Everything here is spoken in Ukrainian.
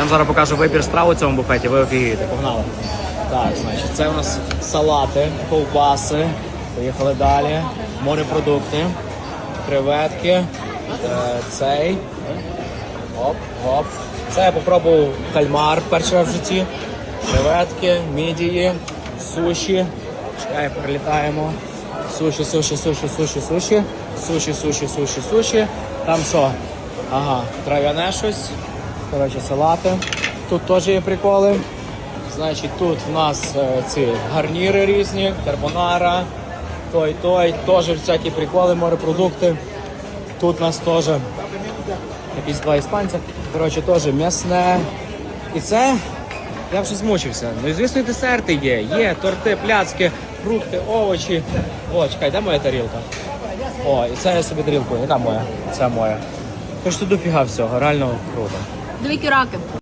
Я вам зараз покажу вибір страв у цьому буфеті, ви офігієте. Погнали. Так, значить, це у нас салати, ковбаси. Поїхали далі. Морепродукти, креветки, е, цей. Оп, оп. Це я попробував кальмар перший раз в житті. Креветки, мідії, суші. Чекай, прилітаємо. Суші, суші, суші, суші, суші. Суші, суші, суші, суші. Там що? Ага, трав'яне щось. Коротше, салати. Тут теж є приколи. Значить, тут в нас е, ці гарніри різні, карбонара, той, той, теж всякі приколи, морепродукти. Тут у нас теж якісь два іспанця. Коротше, теж м'ясне. І це я вже змучився. Ну і звісно, і десерти є. Є торти, пляцки, фрукти, овочі. О, чекай, де моя тарілка? О, і це я собі тарілку. Яка моя? Це моя. Тож тут дофіга всього, реально круто. Дві кіраки.